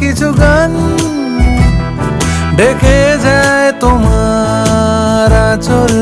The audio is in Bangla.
কিছু গান ডেকে যায় তোমার আচল